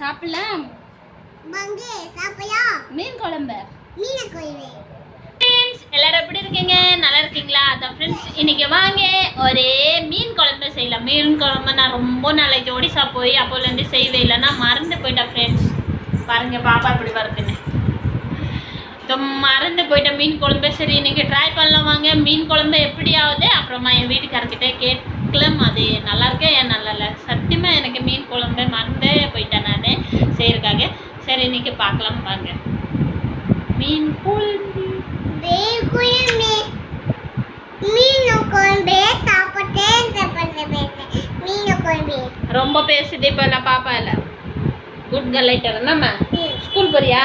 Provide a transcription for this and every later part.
சாப்பிடலாம் வாங்க சாப்பிடலாம் மீன் குழம்பு. மீனை ஃப்ரெண்ட்ஸ் எல்லாரும் எப்படி இருக்கீங்க? நல்லா இருக்கீங்களா? அதான் ஃப்ரெண்ட்ஸ் இன்னைக்கு வாங்க. ஒரே மீன் குழம்பு செய்யலாம். மீன் குழம்பு நான் ரொம்ப நாளைக்கு ஒடிசா போய் அப்போலேருந்து செய்வே இல்லைன்னா மறந்து போயிட்டேன் ஃப்ரெண்ட்ஸ் பாருங்க பாப்பா இப்படி வருதுன்னு. மறந்து போயிட்ட மீன் குழம்பு. சரி இன்னைக்கு ட்ரை பண்ணலாம் வாங்க. மீன் குழம்பு எப்படி ஆகுது? அப்புறமா என் வீட்டுக்காரர்கிட்ட கேட்கலாம். அது நல்லா இருக்கே? ஏன் நல்லா இல்லை? சத்தியமாக எனக்கு மீன் குழம்பு மறந்தே போயிட்டேன் இன்னைக்கு பார்க்கலாம் வாங்க. மீன் குழம்பு ரொம்ப பேசுது இப்போ நான் பாப்பா இல்லை குட் கேர்ள் ஆயிட்டாரு நம்ம. ஸ்கூல் போறியா?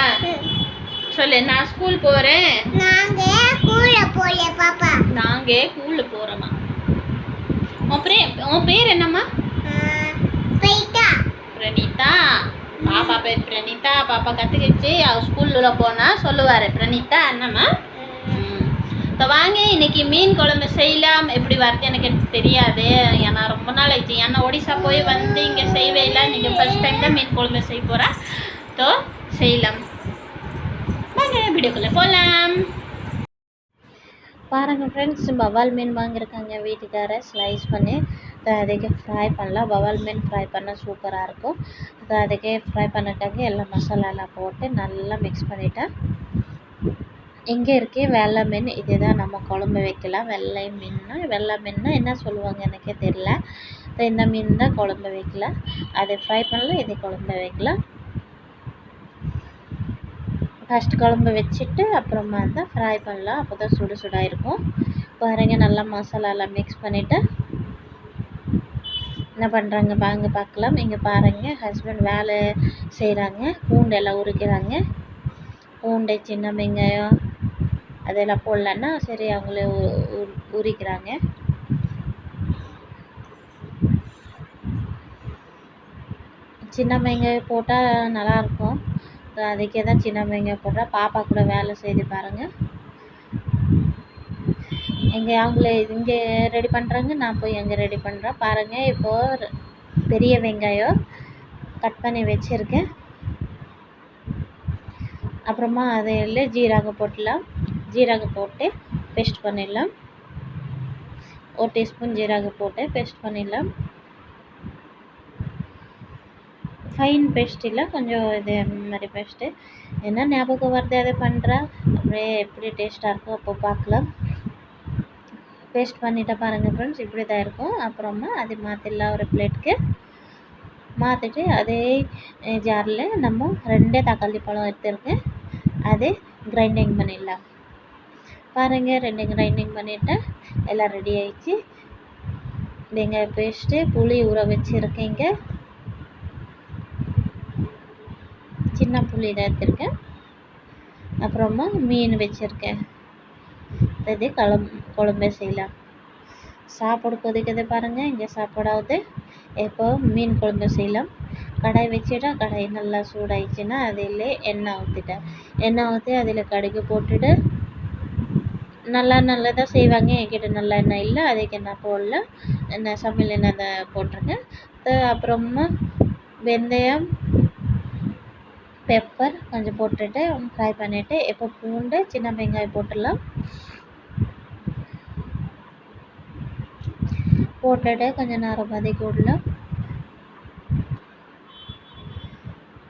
சொல்லு நான் ஸ்கூல் போகிறேன் நாங்க கூட போல பாப்பா. நாங்கள் ஸ்கூலில் போகிறோமா உன் பேர் உன் பேர் என்னம்மா? போயிட்டா பிரணீதா பாப்பா பேர் பிரணீதா பாப்பா கற்றுக்கிச்சு அவள் ஸ்கூலில் போனால் சொல்லுவார் பிரணீதா என்னம்மா இப்போ வாங்க இன்னைக்கு மீன் குழம்பு செய்யலாம். எப்படி வருது எனக்கு தெரியாது. ஏன்னா ரொம்ப நாள் ஆயிடுச்சு. ஏன்னா ஒடிசா போய் வந்து இங்கே செய்வே இல்லை. நீங்கள் ஃபர்ஸ்ட் டைம் தான் மீன் குழம்பு செய்ய போகிறா ஸோ செய்யலாம். வாங்க வீடியோக்குள்ளே போகலாம் பாருங்கள் ஃப்ரெண்ட்ஸ் பவால் மீன் வாங்கியிருக்காங்க வீட்டுக்காரர் ஸ்லைஸ் பண்ணி. அதுக்கு ஃப்ரை பண்ணலாம். பவால் மீன் ஃப்ரை பண்ணால் சூப்பராக இருக்கும். அது அதுக்கு ஃப்ரை பண்ணிட்டாங்க எல்லாம் மசாலாலாம் போட்டு நல்லா மிக்ஸ் பண்ணிட்டேன் இங்கே இருக்கே வெள்ளை மீன் இதே தான் நம்ம குழம்பு வைக்கலாம். வெள்ளை மீன்னா வெள்ளை மீன்னா என்ன சொல்லுவாங்க எனக்கே தெரில இந்த மீன் தான் குழம்பு வைக்கலாம். அதை ஃப்ரை பண்ணலாம் இதை குழம்பு வைக்கலாம். ஃபஸ்ட் குழம்பு வச்சுட்டு அப்புறமா தான் ஃப்ரை பண்ணலாம். அப்போ தான் சுடு சுடாக இருக்கும். பாருங்க நல்லா மசாலாலாம் மிக்ஸ் பண்ணிவிட்டு என்ன பண்ணுறாங்க வாங்க பார்க்கலாம். இங்கே பாருங்கள் ஹஸ்பண்ட் வேலை செய்கிறாங்க பூண்டு எல்லாம் உரிக்கிறாங்க. பூண்டு சின்ன வெங்காயம் அதெல்லாம் போடலன்னா சரி அவங்களே உ- உ- உரிக்கிறாங்க. சின்ன வெங்காயம் போட்டால் நல்லாயிருக்கும் அதுக்கே தான் சின்ன வெங்காயம் போடுறேன். பாப்பா கூட வேலை செய்து பாருங்கள் எங்கள் அவங்களே இங்கே ரெடி பண்ணுறாங்க நான் போய் அங்கே ரெடி பண்ணுறேன் பாருங்கள் இப்போது பெரிய வெங்காயம் கட் பண்ணி வச்சுருக்கேன். அப்புறமா அதில் ஜீரகம் போட்டுடலாம் ஜீரகம் போட்டு பேஸ்ட் பண்ணிடலாம். ஒரு டீஸ்பூன் ஜீரகம் போட்டு பேஸ்ட் பண்ணிடலாம். ஃபைன் பேஸ்ட் இல்லை கொஞ்சம் இது மாதிரி பேஸ்ட்டு என்ன ஞாபகம் வருது அதை பண்ணுறேன் அப்படியே எப்படி டேஸ்ட்டாக இருக்கும் அப்போ பார்க்கலாம். பேஸ்ட் பண்ணிட்ட பாருங்கள் ஃப்ரெண்ட்ஸ் இப்படி தான் இருக்கும். அப்புறமா அது மாற்றிடலாம் ஒரு பிளேட்டுக்கு மாற்றிட்டு அதே ஜாரில் நம்ம ரெண்டே தக்காளி பழம் எடுத்துருக்கேன். அது கிரைண்டிங் பண்ணிடலாம். பாருங்கள் ரெண்டு கிரைண்டிங் பண்ணிவிட்டேன் எல்லாம் ரெடி ஆயிடுச்சு. வெங்காய பேஸ்ட்டு புளி ஊற வச்சுருக்கீங்க. சின்ன புளி தான் எடுத்திருக்கேன். அப்புறமா மீன் வச்சுருக்கேன். இது குழம்பு குழம்பே செய்யலாம். சாப்பாடு கொதிக்குது பாருங்கள் இங்கே சாப்பாடாவது இப்போ மீன் குழம்பு செய்யலாம். கடாய் வச்சுட்டா கடாய் நல்லா சூடாயிடுச்சுன்னா அதில் எண்ணெய் ஊற்றிட்டேன் எண்ணெய் ஊற்றி அதில் கடுகு போட்டுட்டு நல்லா நல்லதாக செய்வாங்க. என்கிட்ட நல்ல எண்ணெய் இல்லை அதுக்கு என்ன போடல. என்ன சமையல் எண்ணெய் தான் போட்டிருக்கேன். அப்புறமா வெந்தயம் பெப்பர் கொஞ்சம் போட்டுட்டு ஃப்ரை பண்ணிவிட்டு இப்போ பூண்டு சின்ன வெங்காயம் போட்டுடலாம். போட்டுட்டு கொஞ்சம் நேரம் வதக்கி விடலாம்.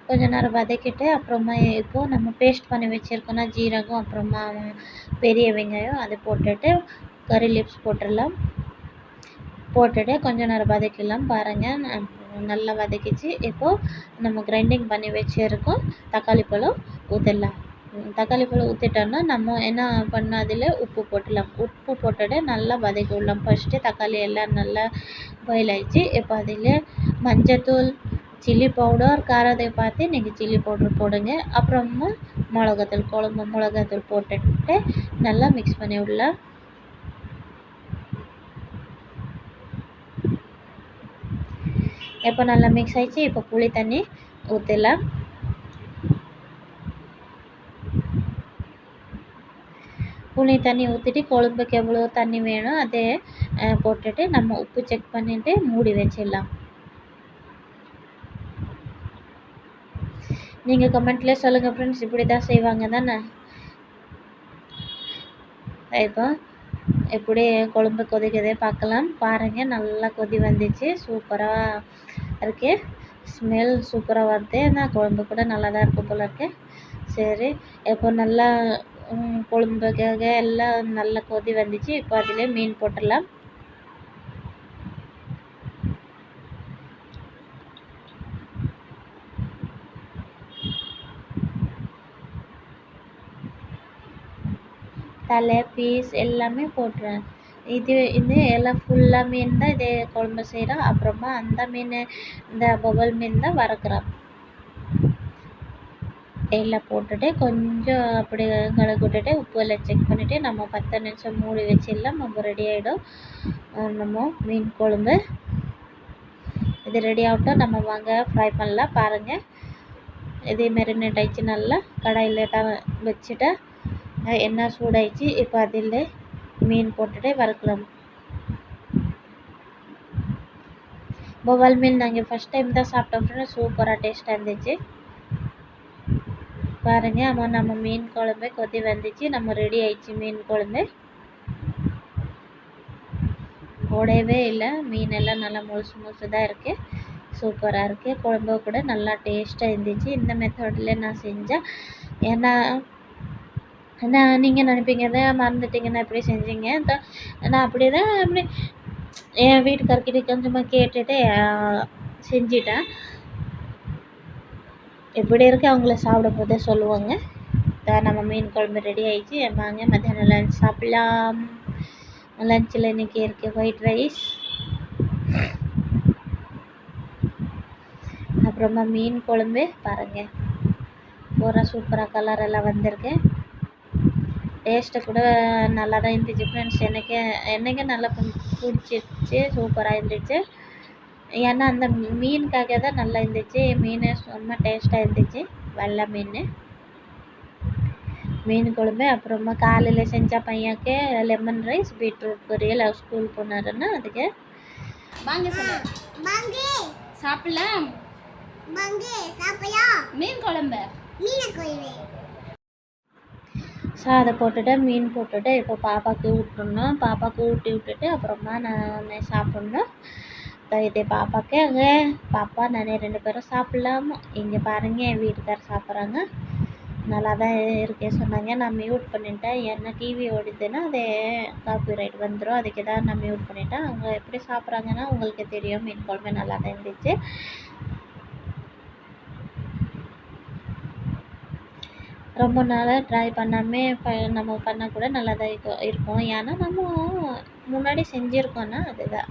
கொஞ்சம் நேரம் வதக்கிட்டு அப்புறமா இப்போ நம்ம பேஸ்ட் பண்ணி வச்சுருக்கோன்னா ஜீரகம் அப்புறமா பெரிய வெங்காயம் அதை போட்டுட்டு கறி லீவ்ஸ் போட்டுடலாம். போட்டுட்டு கொஞ்சம் நேரம் வதக்கிடலாம். பாருங்கள் நல்லா வதக்கிச்சு. இப்போது நம்ம கிரைண்டிங் பண்ணி வச்சிருக்கோம் தக்காளி பழம் ஊற்றிடலாம் தக்காளி பழம் ஊற்றிட்டோன்னா நம்ம என்ன பண்ண அதில் உப்பு போட்டுடலாம் உப்பு போட்டுட்டு நல்லா வதக்கி விடலாம் ஃபஸ்ட்டு தக்காளி எல்லாம் நல்லா பாயில் ஆகிடுச்சு இப்போ அதில் மஞ்சத்தூள் சில்லி பவுடர் காரத்தை பார்த்து நீங்கள் சில்லி பவுடர் போடுங்க. அப்புறமா மிளகாத்தூள் குழம்பு மிளகாத்தூள் போட்டுட்டு நல்லா மிக்ஸ் பண்ணி விடலாம் இப்போ நல்லா மிக்ஸ் ஆயிடுச்சு இப்போ புளி தண்ணி ஊற்றிடலாம் புளி தண்ணி ஊற்றிட்டு குழம்புக்கு எவ்வளோ தண்ணி வேணும் அதை அஹ், போட்டுட்டு நம்ம உப்பு செக் பண்ணிவிட்டு மூடி வச்சிடலாம் நீங்கள் கமெண்ட்லேயே சொல்லுங்கள் ஃப்ரெண்ட்ஸ் இப்படி தான் செய்வாங்க தானே இப்போ எப்படி கொழம்பு கொதிக்குது பார்க்கலாம் பாருங்கள் நல்லா கொதி வந்துச்சு. சூப்பராக இருக்குது ஸ்மெல் சூப்பராக வருது. ஆனால் குழம்பு கூட நல்லா தான் இருக்கும் போல இருக்கு. சரி இப்போ நல்லா ம், குழம்புக்காக எல்லாம் நல்லா கொதி வந்துச்சு. இப்போ அதிலே மீன் போட்டுடலாம். தலை பீஸ் எல்லாமே போட்டுருவேன். இது இது எல்லாம் ஃபுல்லாக மீன் தான் இது குழம்பு செய்கிறோம் அப்புறமா அந்த மீன் இந்த பவல் மீன் தான் வறுக்கிறோம். எல்லாம் போட்டுட்டு கொஞ்சம் அப்படி கலக்கி விட்டுட்டு உப்பு எல்லாம் செக் பண்ணிவிட்டு நம்ம பத்து நிமிஷம் மூடி வச்சிடலாம். நம்ம ரெடி ஆகிடும் நம்ம மீன் குழம்பு. இது ரெடி ஆகட்டும். நம்ம வாங்க ஃப்ரை பண்ணலாம். பாருங்கள் இதே மெரினேட் ஆயிடுச்சு. நல்லா கடாயில் தான் வச்சுட்டு அஹ் எண்ணெய் சூடாயிடுச்சு இப்போ அதில் மீன் போட்டுட்டு வறுக்கலாம் பவால் மீன் நாங்கள் ஃபஸ்ட் டைம் தான் சாப்பிட்டோம் ஃப்ரெண்ட்ஸ் சூப்பராக டேஸ்ட்டாக இருந்துச்சு. பாருங்கள் ஆமாம் நம்ம மீன் குழம்பு கொதி வந்துச்சு. நம்ம ரெடி ஆயிடுச்சு மீன் குழம்பு. உடையவே இல்லை மீன் எல்லாம் நல்லா முழுசு முழுசு தான் இருக்குது சூப்பராக இருக்குது குழம்பு கூட நல்லா டேஸ்ட்டாக இருந்துச்சு. இந்த மெத்தடில் நான் செஞ்சேன் ஏன்னா நான் நீங்கள் நினைப்பீங்க தான் மறந்துட்டீங்கன்னா இப்படி செஞ்சீங்க. இந்த- நான் அப்படி தான் அப்படி என் வீட்டுக்காரர்கிட்ட கொஞ்சமாக கேட்டுட்டு செஞ்சுட்டேன் செஞ்சிட்டேன். எப்படி இருக்கு அவங்கள சாப்பிடும் போதே சொல்லுவாங்க. தான் நம்ம மீன் குழம்பு ரெடி ஆயிடுச்சு. வாங்க மத்தியானம் லஞ்ச் சாப்பிடலாம். லஞ்சில் இன்னைக்கு இருக்கு ஒயிட் ரைஸ் அப்புறமா மீன் குழம்பு பாருங்கள் பூரா சூப்பராக கலர் எல்லாம் வந்திருக்கு. டேஸ்ட்டு கூட நல்லா தான் இருந்துச்சு. ஃப்ரெண்ட்ஸ் எனக்கு எனக்கு நல்லா பிடிச்சிருச்சு. சூப்பராக இருந்துச்சு. ஏன்னா அந்த மீனுக்காக தான் நல்லா இருந்துச்சு. மீன் செம்ம டேஸ்ட்டாக இருந்துச்சு. வெள்ளை மீன். மீன் குழம்பு அப்புறமா காலையில் செஞ்ச பையனுக்கு லெமன் ரைஸ் பீட்ரூட் பொரியல். அவர் ஸ்கூல் போனாருன்னா அதுக்கு வாங்க சாப்பிடலாம். மீன் குழம்பு. மீன் குழம்பு. சாதம் போட்டுட்டு மீன் போட்டுட்டு இப்போ பாப்பாவுக்கு ஊட்டணும். பாப்பாவுக்கு ஊட்டி விட்டுட்டு அப்புறமா நான் சாப்பிட்ணும். இது பாப்பாவுக்கு அங்கே பாப்பா நானே ரெண்டு பேரும் சாப்பிட்லாமா. இங்கே பாருங்கள் என் வீட்டுக்காரர் சாப்பிட்றாங்க. நல்லா தான் இருக்கே சொன்னாங்க. நான் மியூட் பண்ணிட்டேன். என்ன டிவி ஓடுதுன்னா அது காப்பிரைட் வந்துடும் அதுக்கு தான் நான் மியூட் பண்ணிட்டேன். அவங்க எப்படி சாப்பிட்றாங்கன்னா உங்களுக்கு தெரியும். மீன் குழம்பு நல்லா தான் இருந்துச்சு. ரொம்ப நாளாக ட்ரை பண்ணாமே ப நம்ம பண்ணால் கூட நல்லா தான் இருக்கும். இருக்கும் ஏன்னா நம்ம முன்னாடி செஞ்சுருக்கோன்னா அதுதான்.